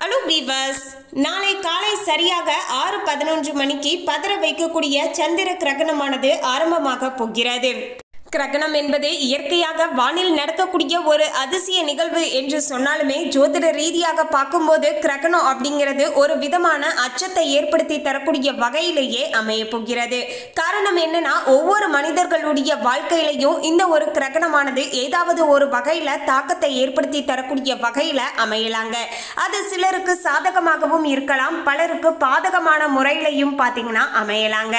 Hello viewers நாளை காலை சரியாக ஆறு பதினொன்று மணிக்கு பதற வைக்கக்கூடிய சந்திர கிரகணமானது ஆரம்பமாக போகிறது. கிரகணம் என்பது இயற்கையாக வானில் நடக்கக்கூடிய ஒரு அதிசய நிகழ்வு என்று சொன்னாலுமே ஜோதிட ரீதியாக பார்க்கும்போது கிரகணம் அப்படிங்கிறது ஒரு விதமான அச்சத்தை ஏற்படுத்தி தரக்கூடிய வகையிலேயே அமைய போகிறது. காரணம் என்னன்னா ஒவ்வொரு மனிதர்களுடைய வாழ்க்கையிலையும் இந்த ஒரு கிரகணமானது ஏதாவது ஒரு வகையில தாக்கத்தை ஏற்படுத்தி தரக்கூடிய வகையில அமையலாங்க. அது சிலருக்கு சாதகமாகவும் இருக்கலாம் பலருக்கு பாதகமான முறையிலையும் பார்த்தீங்கன்னா அமையலாங்க.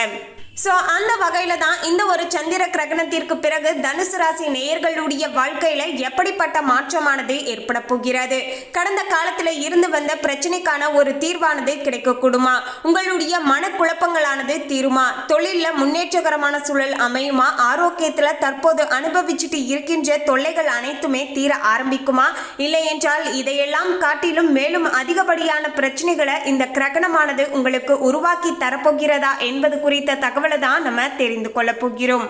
ஸோ அந்த வகையில தான் இந்த ஒரு சந்திர கிரகணத்திற்கு பிறகு தனுசு ராசி நேயர்களுடைய வாழ்க்கையில எப்படிப்பட்ட மாற்றமானது ஏற்பட போகிறது? கடந்த காலத்துல இருந்து வந்த பிரச்சனைக்கான ஒரு தீர்வானது கிடைக்கக்கூடுமா? உங்களுடைய மனக்குழப்பங்களானது தீருமா? தொழிலில் முன்னேற்றகரமான சூழல் அமையுமா? ஆரோக்கியத்துல தற்போது அனுபவிச்சுட்டு இருக்கின்ற தொல்லைகள் அனைத்துமே தீர ஆரம்பிக்குமா? இல்லை என்றால் இதையெல்லாம் காட்டிலும் மேலும் அதிகப்படியான பிரச்சனைகளை இந்த கிரகணமானது உங்களுக்கு உருவாக்கி தரப்போகிறதா என்பது குறித்த தகவல் தான் நம்ம தெரிந்து கொள்ள போகிறோம்.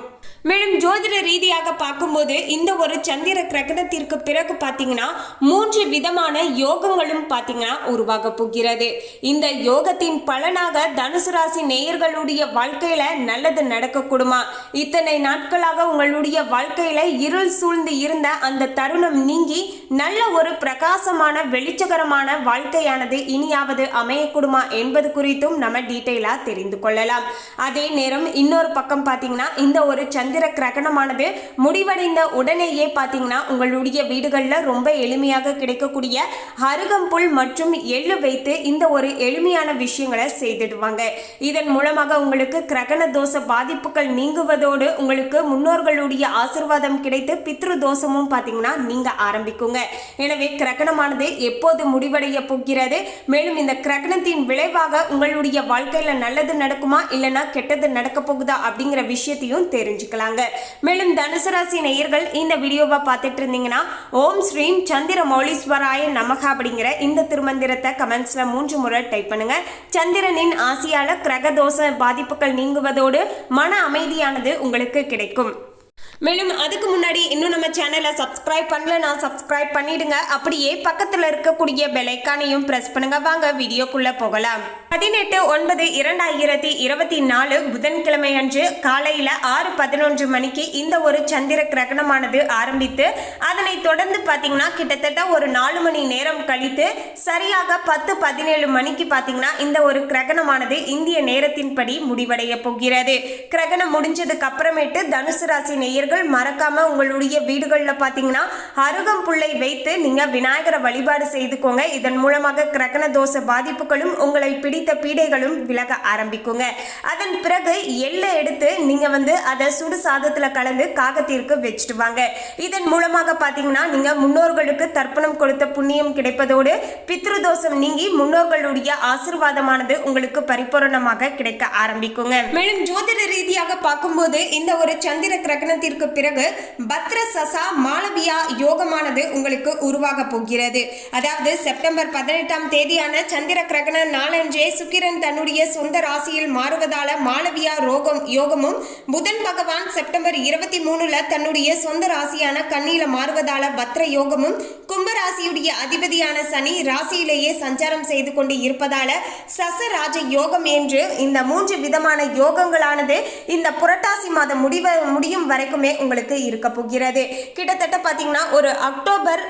மேலும் ஜோதிட ரீதியாக பார்க்கும்போது இந்த ஒரு சந்திர கிரகணத்திற்கு பிறகு பார்த்தீங்கன்னா மூன்று விதமான யோகங்களும் பார்த்தீங்கன்னா உருவாக போகிறது. இந்த யோகத்தின் பலனாக தனுசு ராசி நேயர்களுடைய வாழ்க்கையில நல்லது நடக்கக்கூடுமா? இத்தனை நாட்களாக உங்களுடைய வாழ்க்கையில இருள் சூழ்ந்து இருந்த அந்த தருணம் நீங்கி நல்ல ஒரு பிரகாசமான வெளிச்சகரமான வாழ்க்கையானது இனியாவது அமையக்கூடுமா என்பது குறித்தும் நம்ம டீட்டெயிலாக தெரிந்து கொள்ளலாம். அதே நேரம் இன்னொரு பக்கம் பார்த்தீங்கன்னா இந்த ஒரு சந்திர கிரகணமானது முடிவடைந்த உடனேயே பார்த்தீங்கன்னா உங்களுடைய வீடுகளில் ரொம்ப எளிமையாக கிடைக்கக்கூடிய அருகம்புல் மற்றும் எள்ளு வைத்து இந்த ஒரு எளிமையான விஷயங்களை செய்திடுவாங்க. இதன் மூலமாக உங்களுக்கு கிரகண தோஷ பாதிப்புகள் நீங்குவதோடு உங்களுக்கு முன்னோர்களுடைய ஆசிர்வாதம் கிடைத்து பித்ரு தோஷமும் பார்த்தீங்கன்னா நீங்க ஆரம்பிக்குங்க. எனவே கிரகணமானது எப்போது முடிவடைய போகிறது? மேலும் இந்த கிரகணத்தின் விளைவாக உங்களுடைய வாழ்க்கையில் நல்லது நடக்குமா? இல்லைன்னா கெட்டது நடக்க போகுதா? அப்படிங்கிற விஷயத்தையும் தெரிஞ்சுக்கலாம். பண்ணலாங்க மேலும் தனுசு ராசி நேயர்கள் இந்த வீடியோவை பார்த்துட்டு இருந்தீங்கன்னா ஓம் ஸ்ரீம் சந்திர மௌலீஸ்வராய நமக அப்படிங்கிற இந்த திருமந்திரத்தை கமெண்ட்ஸ்ல மூன்று முறை டைப் பண்ணுங்க. சந்திரனின் ஆசியால கிரகதோஷ பாதிப்புகள் நீங்குவதோடு மன அமைதியானது உங்களுக்கு கிடைக்கும். மேலும் அதுக்கு முன்னாடி இன்னும் நம்ம சேனலை சப்ஸ்கிரைப் நான் சப்ஸ்கிரைப் பண்ணிடுங்க. அப்படியே பக்கத்தில் இருக்கக்கூடிய பெலைக்கானையும் பிரஸ் பண்ணுங்க. வாங்க வீடியோக்குள்ளே போகலாம். பதினெட்டு ஒன்பது இரண்டாயிரத்தி இருபத்தி நாலு புதன்கிழமை அன்று காலையில ஆறு பதினொன்று மணிக்கு இந்த ஒரு சந்திர கிரகணமானது ஆரம்பித்து அதனை தொடர்ந்து பார்த்தீங்கன்னா கிட்டத்தட்ட ஒரு நாலு மணி நேரம் கழித்து சரியாக பத்து பதினேழு மணிக்கு பார்த்தீங்கன்னா இந்த ஒரு கிரகணமானது இந்திய நேரத்தின்படி முடிவடைய போகிறது. கிரகணம் முடிஞ்சதுக்கு அப்புறமேட்டு தனுசு ராசி நேயர்கள் மறக்காம உங்களுடைய வீடுகளில் பார்த்தீங்கன்னா அருகம்புல்லை வைத்து நீங்க விநாயகரை வழிபாடு செய்துக்கோங்க. இதன் மூலமாக கிரகண தோஷ பாதிப்புகளும் உங்களை பிடி பிடித்த பீடைகளும் விலக ஆரம்பிக்குங்க. அதன் பிறகு எள்ளை எடுத்து நீங்க வந்து அதை சுடு சாதத்துல கலந்து காகத்திற்கு வச்சுட்டு வாங்க. இதன் மூலமாக பார்த்தீங்கன்னா நீங்க முன்னோர்களுக்கு தர்ப்பணம் கொடுத்த புண்ணியம் கிடைப்பதோடு பித்ரு தோஷம் நீங்கி முன்னோர்களுடைய ஆசிர்வாதமானது உங்களுக்கு பரிபூரணமாக கிடைக்க ஆரம்பிக்குங்க. மேலும் ஜோதிட ரீதியாக பார்க்கும்போது இந்த ஒரு சந்திர கிரகணத்திற்கு பிறகு பத்ர சசா மாளவியா யோகமானது உங்களுக்கு உருவாக போகிறது. அதாவது செப்டம்பர் பதினெட்டாம் தேதியான சந்திர கிரகண நாளன்றே சுக்கிரன் தன்னுடைய சொந்த ராசியில் மாறுவதால மாளவியா ரோகம் யோகமும் புதன் பகவான் செப்டம்பர் இருபத்தி மூணுல தன்னுடைய சொந்த ராசியான கண்ணியில மாறுவதால பத்ர யோகமும் கும்பராசியுடைய அதிபதியான சனி ராசியிலேயே சஞ்சாரம் செய்து கொண்டு இருப்பதால சசராஜ யோகம் என்று இந்த மூன்று விதமான யோகங்களானது இந்த புரட்டாசி மாதம் முடிவ முடியும் வரைக்குமே உங்களுக்கு இருக்க போகிறது. கிட்டத்தட்ட பார்த்தீங்கன்னா ஒரு அக்டோபர்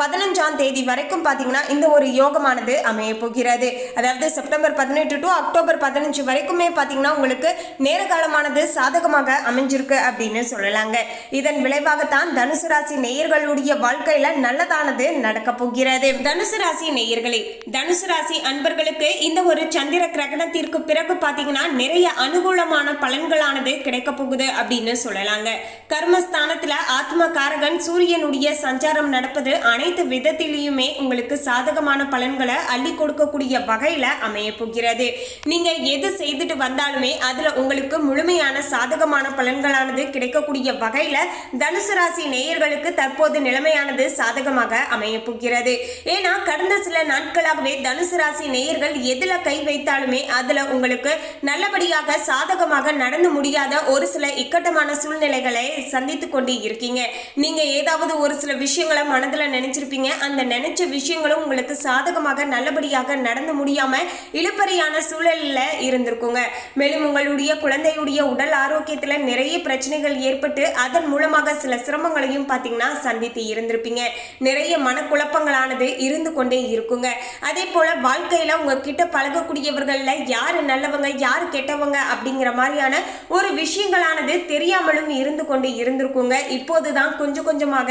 பதினஞ்சாம் தேதி வரைக்கும் பார்த்தீங்கன்னா இந்த ஒரு யோகமானது அமைய போகிறது. அதாவது செப்டம்பர் பதினெட்டு டு அக்டோபர் பதினஞ்சு வரைக்குமே பார்த்தீங்கன்னா உங்களுக்கு நேரகாலமானது சாதகமாக அமைஞ்சிருக்கு அப்படின்னு சொல்லலாங்க. இதன் விளைவாகத்தான் தனுசு ராசி நேயர்களுடைய வாழ்க்கையில நல்லதானது நடக்க போகிறது. தனுசு ராசி நேயர்களே தனுசு ராசி அன்பர்களுக்கு இந்த ஒரு சந்திர கிரகணத்திற்கு பிறகு பார்த்தீங்கன்னா நிறைய அனுகூலமான பலன்களானது கிடைக்க போகுது அப்படின்னு சொல்லலாங்க. கர்மஸ்தானத்துல ஆத்ம காரகன் சூரியனுடைய சஞ்சாரம் நடப்பது அனைத்து விதத்திலையுமே உங்களுக்கு சாதகமான பலன்களை அள்ளி கொடுக்கக்கூடிய வகையில அமைய போகிறது. நீங்க எது செய்துட்டு வந்தாலுமே அதுல உங்களுக்கு முழுமையான சாதகமான பலன்களானது கிடைக்கக்கூடிய வகையில தனுசு ராசி நேயர்களுக்கு தற்போது நிலைமையானது சாதகமாக அமைய போகிறது. ஏன்னா கடந்த சில நாட்களாகவே தனுசு ராசி நேயர்கள் எதுல கை வைத்தாலுமே அதுல உங்களுக்கு நல்லபடியாக சாதகமாக நடந்து முடியாத ஒரு சில இக்கட்டமான சூழ்நிலைகளை சந்தித்து கொண்டு இருக்கீங்க. நீங்க ஏதாவது ஒரு சில விஷயங்களை மனதில் நினைச்சிருப்பீங்க. அந்த நினைச்ச விஷயங்களும் உங்களுக்கு சாதகமாக நல்லபடியாக நடந்து முடியாம இழுப்பறியான சூழலில் இருந்திருக்குங்க. மேலும் உங்களுடைய குழந்தையுடைய உடல் ஆரோக்கியத்தில் நிறைய பிரச்சனைகள் ஏற்பட்டு அதன் மூலமாக சில சிரமங்களையும் பார்த்தீங்கன்னா சந்தித்து இருந்திருப்பீங்க. நிறைய மனக்குழப்பங்களானது இருந்து கொண்டே இருக்குங்க. அதே போல் வாழ்க்கையில உங்ககிட்ட பழகக்கூடியவர்களில் யார் நல்லவங்க யார் கெட்டவங்க அப்படிங்கிற மாதிரியான ஒரு விஷயங்களானது தெரியாமலும் இருந்து கொண்டு இருந்திருக்குங்க. இப்போதுதான் கொஞ்சம் கொஞ்சமாக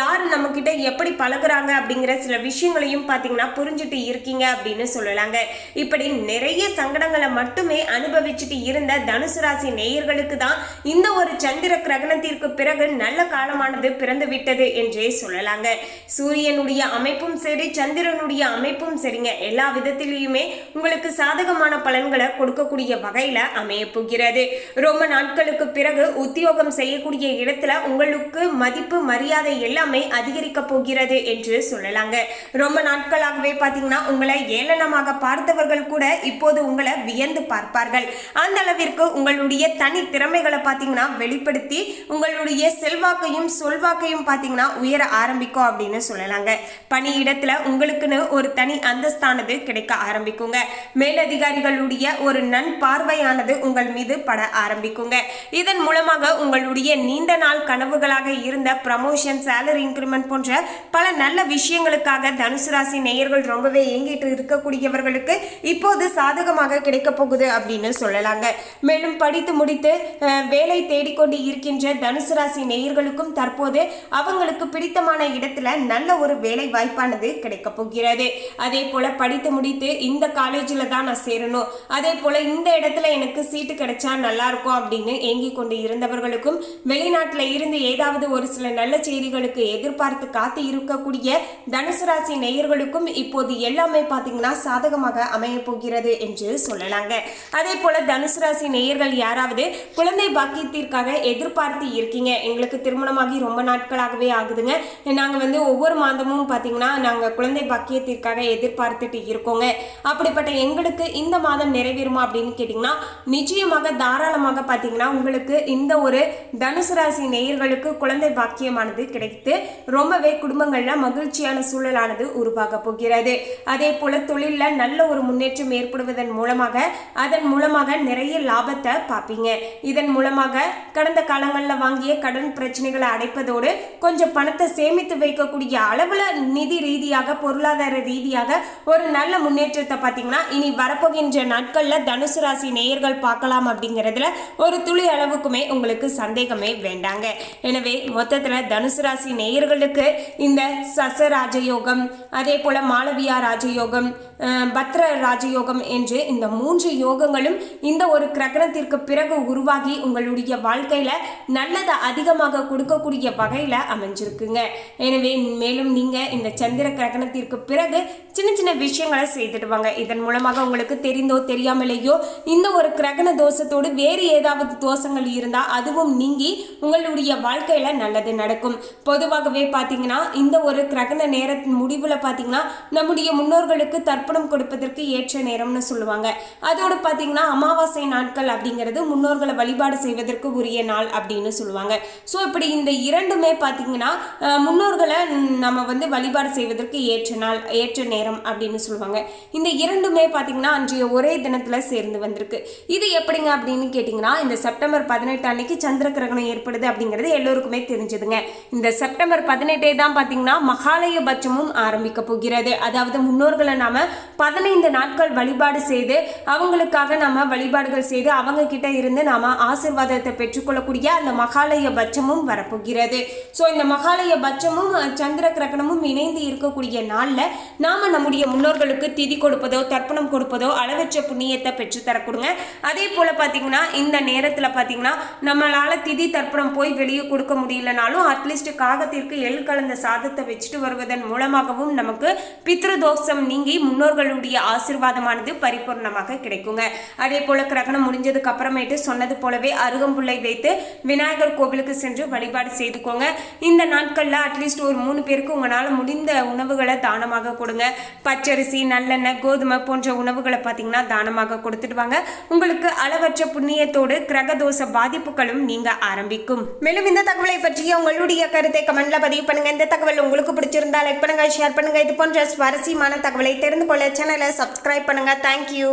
யார் நம்மக்கிட்ட எப்படி பழகுறாங்க அப்படிங்கிற சில விஷயங்களையும் பார்த்தீங்கன்னா புரிஞ்சுட்டு இருக்கீங்க அப்படின்னு சொல்லலாங்க. இப்படி நிறைய சங்கடங்களை மட்டுமே அனுபவிச்சுட்டு இருந்த தனுசு ராசி நேயர்களுக்கு தான் இந்த ஒரு சந்திர கிரகணத்திற்கு பிறகு நல்ல காலமானது பிறந்து விட்டது என்றே சொல்லலாங்க. சூரியனுடைய அமைப்பும் சரி சந்திரனுடைய அமைப்பும் சரிங்க. எல்லா விதத்திலையுமே உங்களுக்கு சாதகமான பலன்களை கொடுக்கக்கூடிய வகையில அமைய போகிறது. ரொம்ப நாட்களுக்கு பிறகு உத்தியோகம் செய்யக்கூடிய இடத்துல உங்களுக்கு மதிப்பு மரியாதை எல்லாமே அதிகரிக்க போகிறது என்று சொல்லலாங்க. ரொம்ப நாட்களாகவே பாத்தீங்கன்னா உங்களை ஏளனமாக மற்றவர்கள் கூட இப்போது உங்களை வியந்து பார்ப்பார்கள். அந்த அளவிற்கு உங்களுடைய தனி திறமைகளை பார்த்தீங்கன்னா வெளிப்படுத்தி உங்களுடைய செல்வாக்கையும் சொல்வாக்கையும் பார்த்தீங்கன்னா உயர ஆரம்பிக்கும் அப்படின்னு சொல்லலாங்க. பணியிடத்துல உங்களுக்குன்னு ஒரு தனி அந்தஸ்தானது கிடைக்க ஆரம்பிக்குங்க. மேலதிகாரிகளுடைய ஒரு நன் பார்வையானது உங்கள் மீது பட ஆரம்பிக்குங்க. இதன் மூலமாக உங்களுடைய நீண்ட நாள் கனவுகளாக இருந்த ப்ரமோஷன் சேலரி இன்க்ரிமெண்ட் போன்ற பல நல்ல விஷயங்களுக்காக தனுசு ராசி நேயர்கள் ரொம்பவே ஏங்கிட்டு இருக்கக்கூடியவர்களுக்கு இப்போது சாதகமாக கிடைக்க போகுது அப்படின்னு சொல்லலாங்க. மேலும் படித்து முடித்து வேலை தேடிக்கொண்டு இருக்கின்ற தனுசு ராசி நேயர்களுக்கும் தற்போது அவங்களுக்கு பிடித்தமான இடத்துல நல்ல ஒரு வேலை வாய்ப்பானது கிடைக்க போகிறது. அதே போல படித்து முடித்து இந்த காலேஜில் தான் நான் சேரணும். அதே போல இந்த இடத்துல எனக்கு சீட்டு கிடைச்சா நல்லா இருக்கும் அப்படின்னு ஏங்கி கொண்டு இருந்தவர்களுக்கும் வெளிநாட்டில் இருந்து ஏதாவது ஒரு சில நல்ல செய்திகளுக்கு எதிர்பார்த்து காத்து இருக்கக்கூடிய தனுசு ராசி நேயர்களுக்கும் இப்போது எல்லாமே பார்த்தீங்கன்னா சாதகமாக அமைய போகிறது என்று சொல்லலாங்க. அதே போல தனுசு ராசி நேயர்கள் யாராவது குழந்தை பாக்கியத்திற்காக எதிர்பார்த்து இருக்கீங்க. எங்களுக்கு திருமணமாகி ரொம்ப நாட்களாகவே ஆகுதுங்க. நாங்கள் வந்து ஒவ்வொரு மாதமும் பார்த்தீங்கன்னா நாங்கள் குழந்தை பாக்கியத்திற்காக எதிர்பார்த்துட்டு இருக்கோங்க. அப்படிப்பட்ட எங்களுக்கு இந்த மாதம் நிறைவேறுமா அப்படின்னு கேட்டிங்கன்னா நிச்சயமாக தாராளமாக பார்த்தீங்கன்னா உங்களுக்கு இந்த ஒரு தனுசு ராசி நேயர்களுக்கு குழந்தை பாக்கியமானது கிடைத்து ரொம்பவே குடும்பங்களில் மகிழ்ச்சியான சூழலானது உருவாக போகிறது. அதே போல தொழிலில் நல்ல ஒரு முன்னேற்றம் ஏற்படுவதன் மூலமாக அதன் மூலமாக நிறைய லாபத்தை பார்ப்பீங்க. இதன் மூலமாக கடந்த காலங்களில் வாங்கிய கடன் பிரச்சனைகளை அடைப்பதோடு கொஞ்சம் பணத்தை சேமித்து வைக்கக்கூடிய அளவில் நிதி ரீதியாக பொருளாதார ரீதியாக ஒரு நல்ல முன்னேற்றத்தை பார்த்தீங்கன்னா இனி வரப்போகின்ற நாட்களில் தனுசு ராசி நேயர்கள் பார்க்கலாம் அப்படிங்கிறதுல ஒரு துளி அளவுக்குமே உங்களுக்கு சந்தேகமே வேண்டாங்க. எனவே மொத்தத்தில் தனுசு ராசி நேயர்களுக்கு இந்த சச ராஜயோகம் அதே போல மாளவியா ராஜயோகம் பத்ர ராஜயோகம் என்று இந்த மூன்று யோகங்களும் இந்த ஒரு கிரகணத்திற்கு பிறகு உருவாகி உங்களுடைய வாழ்க்கையில நல்லதை அதிகமாக கொடுக்கக்கூடிய வகையில அமைஞ்சிருக்குங்க. எனவே மேலும் நீங்க இந்த சந்திர கிரகணத்திற்கு பிறகு சின்ன சின்ன விஷயங்களை செய்துடுவாங்க இதன் மூலமாக உங்களுக்கு தெரிந்தோ தெரியாமலேயோ இந்த ஒரு கிரகண தோஷத்தோடு வேறு ஏதாவது தோஷங்கள் இருந்தால் அதுவும் நீங்கி உங்களுடைய வாழ்க்கையில் நல்லது நடக்கும். பொதுவாகவே பார்த்தீங்கன்னா இந்த ஒரு கிரகண நேரத்தின் முடிவில் பார்த்தீங்கன்னா நம்முடைய முன்னோர்களுக்கு தர்ப்பணம் கொடுப்பதற்கு ஏற்ற நேரம்னு சொல்லுவாங்க. அதோடு பார்த்தீங்கன்னா அமாவாசை நாட்கள் அப்படிங்கிறது முன்னோர்களை வழிபாடு செய்வதற்கு உரிய நாள் அப்படின்னு சொல்லுவாங்க. ஸோ இப்படி இந்த இரண்டுமே பார்த்தீங்கன்னா முன்னோர்களை நம்ம வந்து வழிபாடு செய்வதற்கு ஏற்ற நாள் ஏற்ற நேரம் அப்படின்னு சொல்லுவாங்க. இந்த இரண்டுமே பார்த்தீங்கன்னா அன்றைய ஒரே தினத்தில் சேர்ந்து வந்திருக்கு. இது எப்படிங்க அப்படின்னு கேட்டிங்கன்னா இந்த செப்டம்பர் பதினெட்டு அன்னைக்கு சந்திர கிரகணம் ஏற்படுது அப்படிங்கிறது எல்லோருக்குமே தெரிஞ்சதுங்க. இந்த செப்டம்பர் பதினெட்டே தான் பார்த்தீங்கன்னா மகாலய பட்சமும் ஆரம்பிக்க போகிறது. அதாவது முன்னோர்களை நாம பதினைந்து நாட்கள் வழிபாடு செய்து அவங்களுக்காக நம்ம வழிபாடுகள் செய்து அவங்க கிட்ட இருந்து நாம ஆசிர்வாதத்தை பெற்றுக்கொள்ளக்கூடிய அந்த மகாலய பட்சமும் வரப்போகிறது. ஸோ இந்த மகாலய பட்சமும் சந்திர கிரகணமும் இணைந்து இருக்கக்கூடிய நாளில் நாம நம்முடைய முன்னோர்களுக்கு திதி கொடுப்பதோ தர்ப்பணம் கொடுப்பதோ அளவற்ற புண்ணியத்தை பெற்றுத்தரக்கூடுங்க அதே போல் பார்த்தீங்கன்னா இந்த நேரத்தில் பார்த்தீங்கன்னா நம்மளால் திதி தர்ப்பணம் போய் வெளியே கொடுக்க முடியலனாலும் அட்லீஸ்ட் காகத்திற்கு எள் கலந்த சாதத்தை வச்சுட்டு வருவதன் மூலமாகவும் நமக்கு பித்ரு தோஷம் நீங்கி முன்னோர்களுடைய ஆசிர்வாதமானது பரிபூர்ணமாக கிடைக்குங்க. அதே போல் கிரகணம் முடிஞ்சதுக்கு அப்புறமேட்டு சொன்னது போலவே அருகம்புள்ளை வைத்து விநாயகர் கோவிலுக்கு சென்று வழிபாடு செய்துக்கோங்க. இந்த நாட்களில் அட்லீஸ்ட் ஒரு மூணு பேருக்கு உங்களால் முடிந்த உணவுகளை தானமாக கொடுங்க. பச்சரிசி நல்லெண்ணெய் கோதுமை போன்ற உணவுகளை பார்த்தீங்கன்னா தானமாக கொடுத்துடுவாங்க. உங்களுக்கு அளவற்ற புண்ணியத்தோடு கிரகதோஷ பாதிப்புகளும் நீங்க ஆரம்பிக்கும். மேலும் இந்த தகவலை பற்றிய உங்களுடைய கருத்தை கமெண்ட்ல பதிவு பண்ணுங்க. இந்த தகவல் உங்களுக்கு பிடிச்சிருந்தா லைக் பண்ணுங்க ஷேர் பண்ணுங்க. இது போன்ற சுவாரஸ்யமான தகவலை தெரிந்து கொள்ள சேனலை சப்ஸ்கிரைப் பண்ணுங்க. தேங்க்யூ